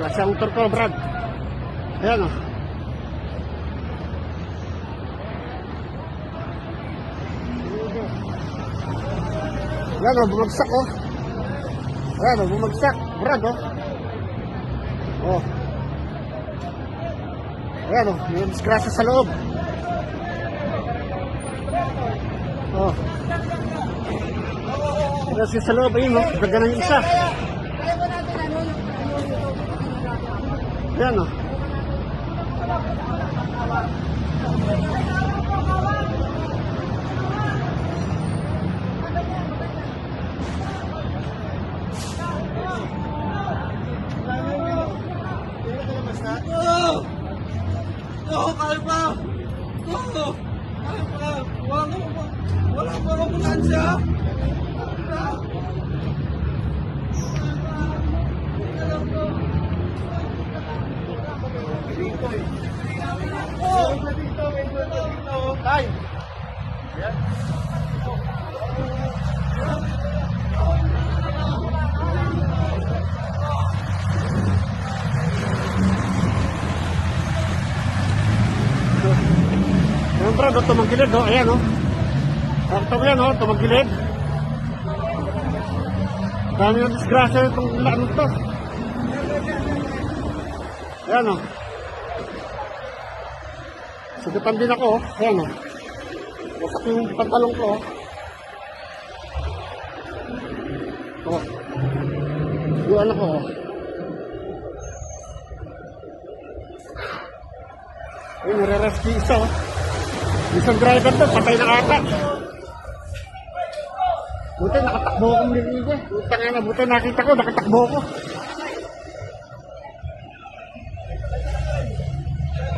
Grasya ang motor ko, Brad. Ayan oh. Ayan oh, bumagsak oh. Ayan oh, bumagsak. Brad oh. Oh. Ayan oh, may disgrasya sa loob. Oh. Disgrasya sa loob, ayun oh. Ganda ng isa. Ayan oh. Oo! Oo, kaya pa! Oo! Kaya pa! Wala pa! Wala pa akong ambulansya! Tay! Ayan bro, ito tumagilid oh. Ayan oh. Sakto mo yan oh, tumagilid. Dami ng disgrasya itong ano to. Ayan oh. Sugatan din ako. Ayan oh. Wasak yung pantalong ko oh. Oh. Yung ano ko oh. Ayun, nare-rescue isa oh. Isang driver to, patay na ata. Buti nakatakbo akong eh. Buti nga na, buti nakita ko, nakatakbo ko.